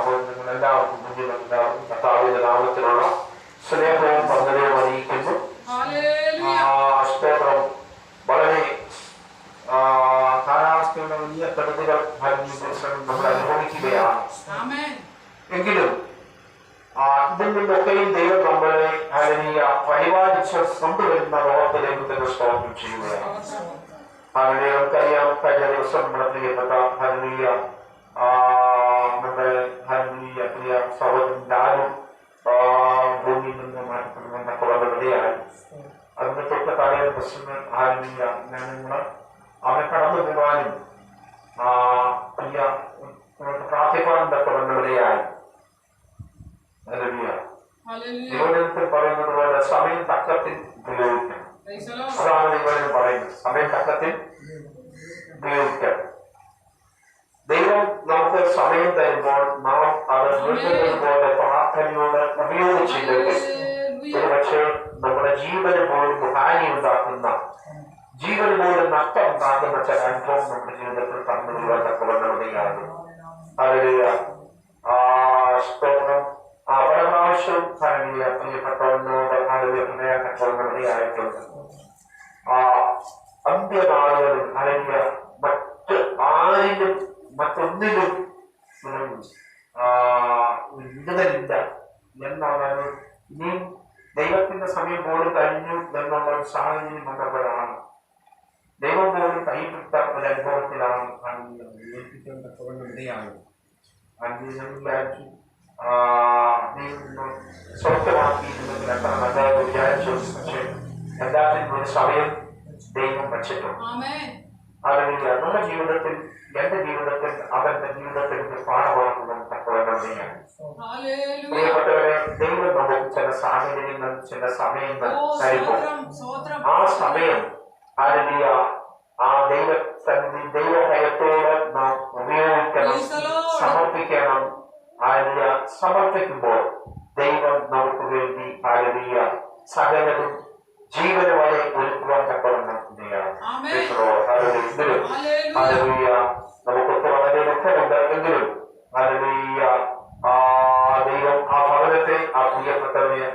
സഹോദരങ്ങൾ എല്ലാവർക്കും കുഞ്ഞുങ്ങൾ എല്ലാവർക്കും കർത്താവിന്റെ നാമത്തിലുള്ള സ്നേഹവും വന്ദനവും അറിയിക്കുന്നു. ആ, സ്തോത്രം വളരെ ആ, കാലാവസ്ഥയുടെ വലിയ കെടുതികൾ നമ്മൾ അനുഭവിക്കുകയാണ്. എങ്കിലും ആ, ഇതിൽ നിന്നൊക്കെയും ദൈവം നമ്മളെ ഹരണിയ പരിപാലിച്ച് കൊണ്ടുവരുന്ന ലോകത്തിലേക്ക് തന്നെ സ്തോത്രം ചെയ്യുകയാണ്. അങ്ങനെ നമുക്കറിയാം കഴിഞ്ഞ ദിവസം നമ്മുടെ പ്രിയപ്പെട്ട ഹരണിയ നമ്മുടെ ഹരണിയ പ്രിയ സഹോദരൻ ലാലും ആ, ഭൂമിയിൽ നിന്ന് മാറ്റപ്പെടുന്നതൊക്കെ വളരെയായി അതിന്റെ തൊട്ട് തലേ പ്രശ്നങ്ങൾ ആരുമില്ല ഞാൻ നിങ്ങൾ അവനെ കടന്നു പോകാനും ആ, പ്രിയ നമുക്ക് പ്രാർത്ഥിക്കാനും ഒക്കെ വളരെയായി ഹല്ലേലൂയ. ഹല്ലേലൂയ. ദൈവത്തിൽ പറയുന്നത് പോലെ സമയം തക്കത്തിൽ ഉപയോഗിക്കണം. അതാണ് ദൈവം പറയുന്നത് സമയം തക്കത്തിൽ ഉപയോഗിക്കണം ദൈവം നമുക്ക് സമയം തരുമ്പോൾ നാം അത് വീട്ടുന്നത് പോലെ പ്രാർത്ഥനയോട് ഉപയോഗിച്ചില്ലെങ്കിൽ. ഒരുപക്ഷെ നമ്മുടെ ജീവന് പോലും ഹാനി ഉണ്ടാക്കുന്ന ജീവന് പോലും നഷ്ടം ഉണ്ടാക്കുന്ന ചില അനുഭവം നമ്മുടെ ജീവിതത്തിൽ തമ്മിലുള്ള കുളങ്ങളുടെയാണ് അതിൽ അതിൽ സ്തോത്രം. ആ പരമാവശ്യം ഭരണീയ പ്രിയപ്പെട്ടവനോട് അതിലെ തക്കവണ്ണമതിയായിട്ടുണ്ട് ആ അന്ത്യനാളുകളിൽ അല്ലെങ്കിൽ മറ്റ് ആരിലും മറ്റൊന്നിലും ആ, വിടുതലില്ല എന്നാണ് ഇനിയും ദൈവത്തിന്റെ സമയം പോലും കഴിഞ്ഞു എന്നുള്ള ഒരു സാഹചര്യം കണ്ടപ്പോഴാണ് ദൈവം പോലും കൈപ്പെട്ട ഒരു അനുഭവത്തിലാണ് ഏൽപ്പിക്കേണ്ട തുടങ്ങുകയാണ് ഞാൻ വിചാരിച്ചു. ആ, ദൈവം സ്വസ്ഥമാക്കിയിരുന്നെങ്കിൽ എത്ര നല്ലതെന്ന് വിചാരിച്ചു പക്ഷേ എല്ലാത്തിനും ഒരു സമയം ദൈവം വച്ചിട്ടുണ്ട്. അല്ലെങ്കിൽ നമ്മുടെ ജീവിതത്തിൽ എന്റെ ജീവിതത്തിൽ അവന്റെ ജീവിതത്തിൽ ഹല്ലേലൂയ. പ്രിയപ്പെട്ടവരെ ദൈവം നമുക്ക് ചില സാഹചര്യങ്ങൾ ചില സമയങ്ങൾ തരുമ്പോൾ. ആ സമയം ആരതിയ ആ ദൈവ ദൈവഭയത്തോടെ നാം ഉപയോഗിക്കണം. സമർപ്പിക്കണം ആരതിയ സമർപ്പിക്കുമ്പോൾ ദൈവം നമുക്ക് വേണ്ടി ആരതിയ സകലതും ജീവന് ഒരുക്കുവാൻ തക്കവണ്ണം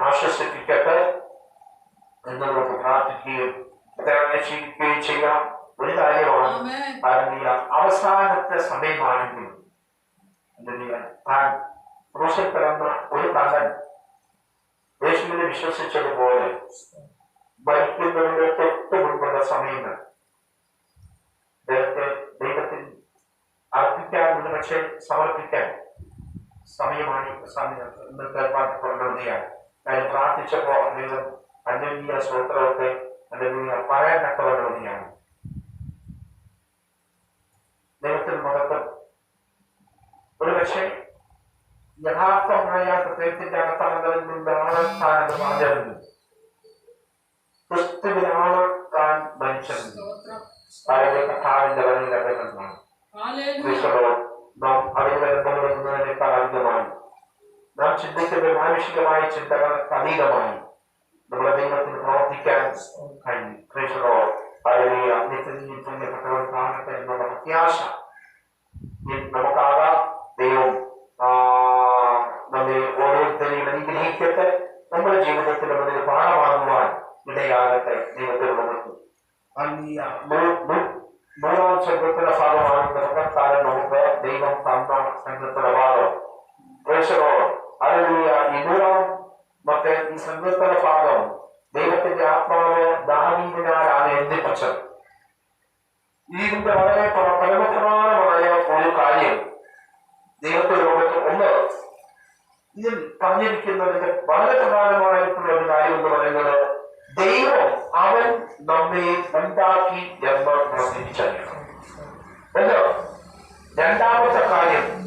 ആശ്വസിപ്പിക്കട്ടെ എന്ന് നമുക്ക് പ്രാർത്ഥിക്കുകയും പ്രത്യേകിക്കുകയും ചെയ്യാം ഒരു കാര്യമാണ് ആമേൻ. ഹല്ലേലൂയ. അവസാനത്തെ സമയമാണെങ്കിൽ ഹല്ലേലൂയ. താൻ ക്രൂശിൽ കിടന്ന ഒരു മകൻ യേശുവിനെ വിശ്വസിച്ചതുപോലെ മരിക്കുന്നതിന് തൊട്ട് മുൻപുള്ള സമയങ്ങൾ. ദൈവത്തെ ദൈവത്തിൽ അർപ്പിക്കാൻ ഒരു പക്ഷേ സമർപ്പിക്കാൻ സമയമാണ് സമയം ഇന്നത്തെ പറഞ്ഞതാണ് ഞാൻ പ്രാർത്ഥിച്ചപ്പോൾ അദ്ദേഹം അന്യനീയ സ്തോത്രമൊക്കെ അല്ലെങ്കിൽ പറയാൻ തക്കവണ്ണമാണ് ദൈവത്തിൽ മഹത്വം. ഒരുപക്ഷെ യഥാർത്ഥമായ ഹൃദയത്തിന്റെ അകത്തളങ്ങളിൽ നിന്നാണ് താൻ അത് പറഞ്ഞിരുന്നത് ക്രിസ്തുവിനാണ് താൻ മനുഷ്യൻ. അതിന്റെ കഥാവിന്റെ അദ്ദേഹമാണ് ഹല്ലേലൂയ. നാം അതിനെ ബന്ധപ്പെടുന്നതിനേക്കാൾ അധികമായി നാം ചിന്തിക്കുന്ന മാനുഷികമായ ചിന്തകൾക്ക് അതീതമായി. നമ്മുടെ ദൈവത്തിന് പ്രവർത്തിക്കാൻ കഴിയും. കൃഷ്ണോ അതിനെ നിത്യജീവിതം പുണ്യപ്പെട്ടവർ കാണട്ടെ എന്നുള്ള പ്രത്യാശ. നമുക്കാകാം. ദൈവം നമ്മെ ഓരോരുത്തരെയും അനുഗ്രഹിക്കട്ടെ. നമ്മുടെ ജീവിതത്തിൽ ഇടയാകട്ടെ ദൈവത്തിന് നമുക്ക് മൂന്നാം സംഘത്തിന്റെ ഭാഗമാണ് നിർമ്മക്കാലം നമുക്ക് ദൈവം തന്ന സംഘത്തിന്റെ ഭാഗം പ്രേക്ഷകോ അല്ലെങ്കിൽ ഈ മൂന്നാം മറ്റേ ഈ സംഘത്തിന്റെ ഭാഗം ദൈവത്തിന്റെ ആത്മാവ് ദാവീദിനാലാണ് എന്തിപ്പിച്ചത് ഇതിന്റെ വളരെ പ്ര- പരമപ്രധാനമായ ഒരു കാര്യം ദൈവത്തെ ലോകത്ത് ഒന്ന് ഇതിൽ പറഞ്ഞിരിക്കുന്നതിന്റെ വളരെ പ്രധാനമായിട്ടുള്ള ഒരു കാര്യം എന്ന് പറയുന്നത് ദൈവം അവൻ നമ്മെ ഉണ്ടാക്കി എന്ന് നാം തിരിച്ചറിയണം രണ്ടാമത്തെ കാര്യം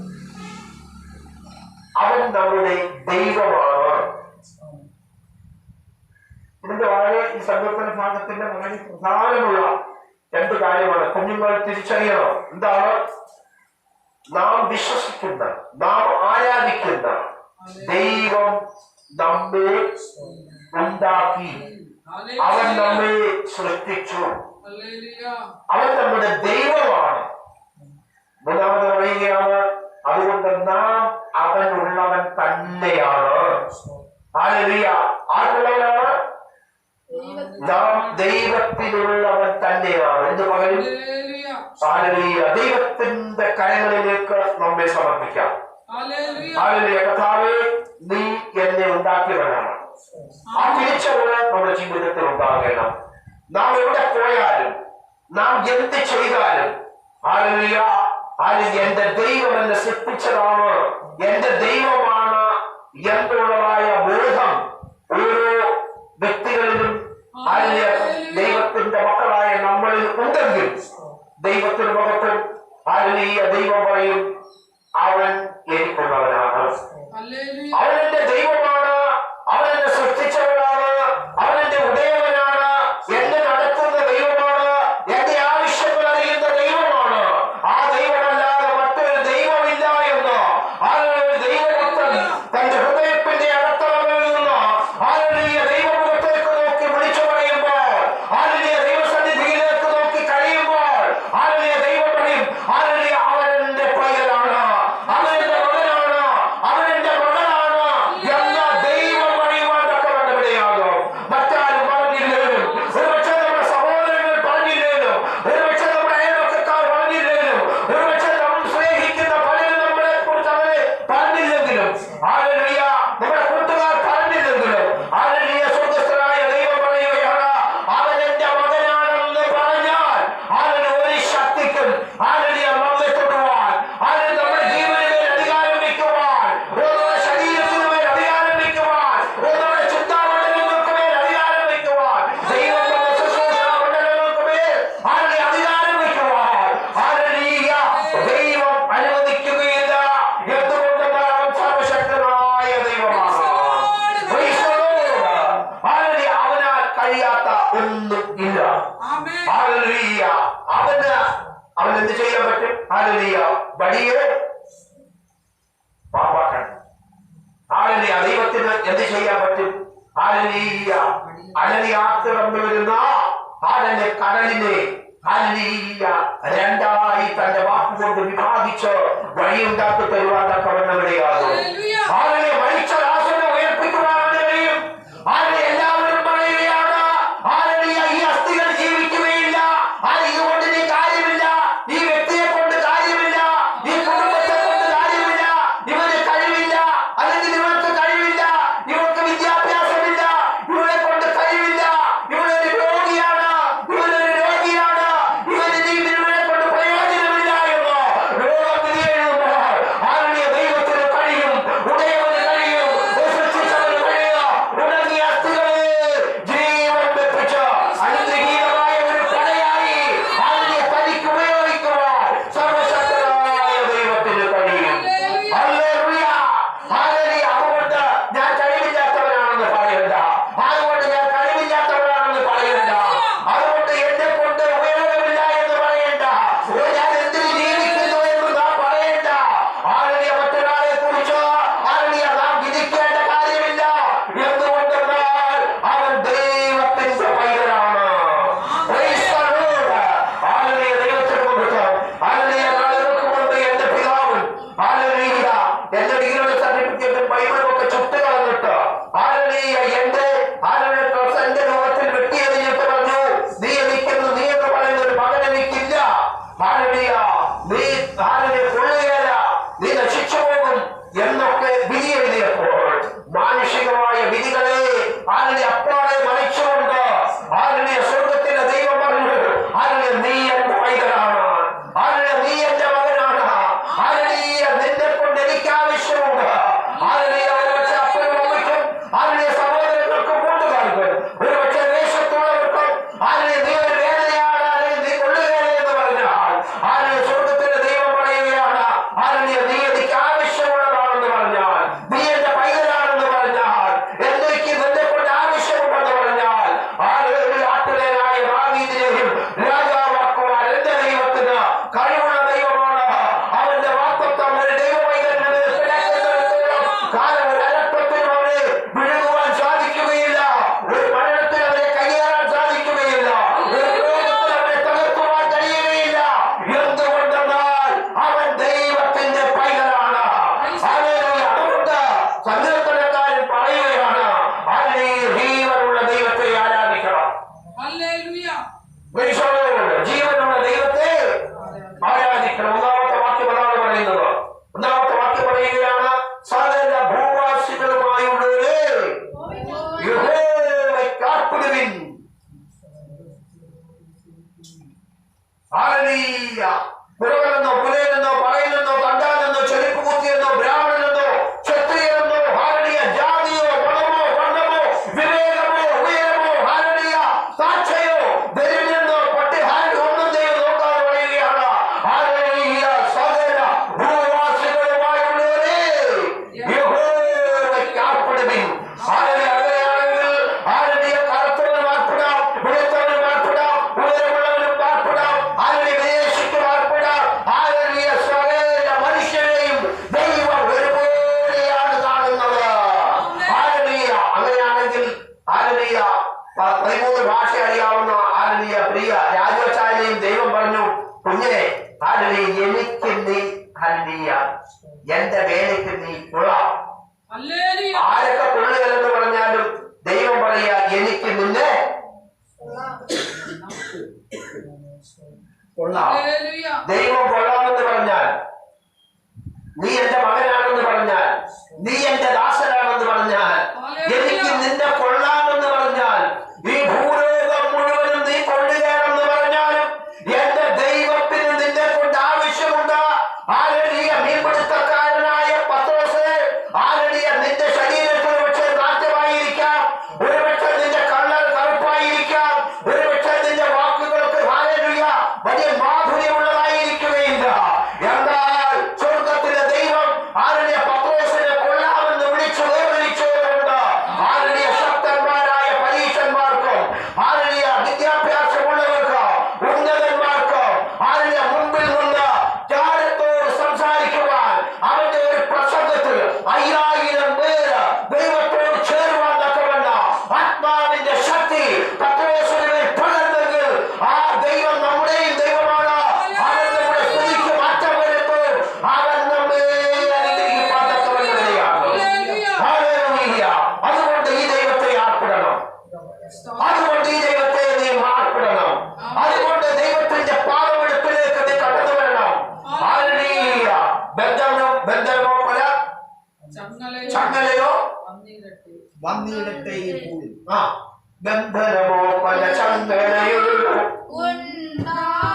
അവൻ നമ്മുടെ ദൈവമാണ്. ഇതിന്റെ വളരെ ഈ സങ്കല്പന ഭാഗത്തിന്റെ വളരെ പ്രധാനമുള്ള രണ്ട് കാര്യമാണ്. കുഞ്ഞുങ്ങൾ തിരിച്ചറിയണം. എന്താണ്? നാം വിശ്വസിക്കുന്ന നാം ആരാധിക്കുന്ന ദൈവം നമ്മെ ഉണ്ടാക്കി അവൻ നമ്മെ സൃഷ്ടിച്ചു. അവൻ നമ്മുടെ ദൈവമാണ്. മൂന്നാമത് പറയുകയാണ് അതുകൊണ്ട് നാം അവനുള്ളവൻ തന്നെയാണ്. ആരുള്ളവനാണ് നാം ദൈവത്തിലുള്ളവൻ തന്നെയാണ്. എന്ത് പറയും ദൈവത്തിന്റെ കരങ്ങളിലേക്ക് നമ്മെ സമർപ്പിക്കാം. കർത്താവേ നീ എന്നെ ഉണ്ടാക്കിയവനാണ്. ആ തിരിച്ചറിവ് നമ്മുടെ ജീവിതത്തിൽ ഉണ്ടാകണം. നാം എവിടെ പോയാലും നാം എന്ത് ചെയ്താലും ആലിയ അത് എന്റെ ദൈവം എന്നെ സൃഷ്ടിച്ചതാണ്. എന്റെ ദൈവമാണ് എന്നുള്ളതായ ബോധം ഓരോ വ്യക്തികളിലും ആലിയ ദൈവത്തിന്റെ മക്കളായ നമ്മളിൽ ഉണ്ടെങ്കിൽ ദൈവത്തിന് മുഖത്തും ആലിയ ദൈവം പറയും. அவன் ஏற்றுக்கொள்பவனாக ഒന്നും ഇല്ല അവന് അവൻ എന്ത് ചെയ്യാൻ പറ്റും? ആലലിയ വടിയെ പാപ്പാക്കണം ആലലിയ ദൈവത്തിന് എന്ത് ചെയ്യാൻ പറ്റും? ആലലിയ അലലിയാത്ത് തമ്മിൽ വരുന്ന ആലലെ കടലിനെ. രണ്ടായി തന്റെ വാക്കുകൊണ്ട് വിഭാഗിച്ച് വഴിയുണ്ടാക്കി തരുവാൻ തക്കവണ്ണവിടെയാകും ആലനെ മരിച്ച Hallelujah Dandana Mopanachandana Yuru Kunda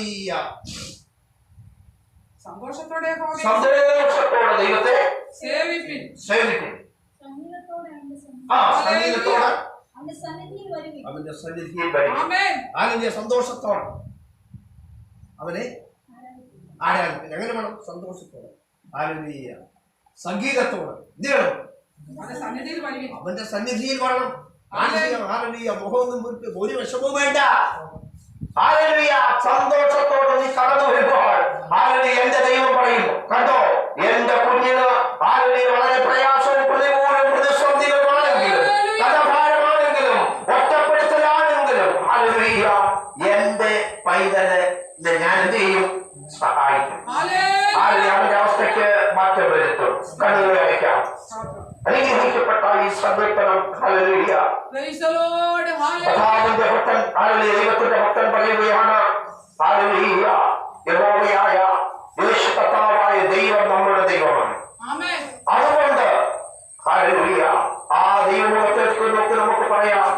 അറിയ. ദൈവത്തെ സേവിപ്പിൻ. അവന്റെ അവന്റെ സന്തോഷത്തോടെ. അവനെ ആരാധിക്കും. എങ്ങനെ വേണം? സന്തോഷത്തോടെ. ആരാധിക്കുക സംഗീതത്തോടെ എന്ത് അവന്റെ സന്നിധിയിൽ വരണം. ആരാധിക്കുക മുഖമൊന്നും ഒരു വിഷമവും വേണ്ട. സന്തോഷത്തോടെ നീ കടന്നു വരുമ്പോൾ എന്റെ ദൈവം പറയുന്നു. കണ്ടോ? എന്റെ കുഞ്ഞിന് ആരുടെ വളരെ പ്രയാസം പ്രതികൂലം ദാവീദിന്റെ ഭക്തൻ ആളുകളെ ദൈവത്തിന്റെ ഭക്തൻ പറയുകയാണ് യഹോവയായ യേശുകർത്താവായ ദൈവം നമ്മുടെ ദൈവമാണ്. അതുകൊണ്ട് ആ ദൈവത്തെ നോക്കി നമുക്ക് പറയാം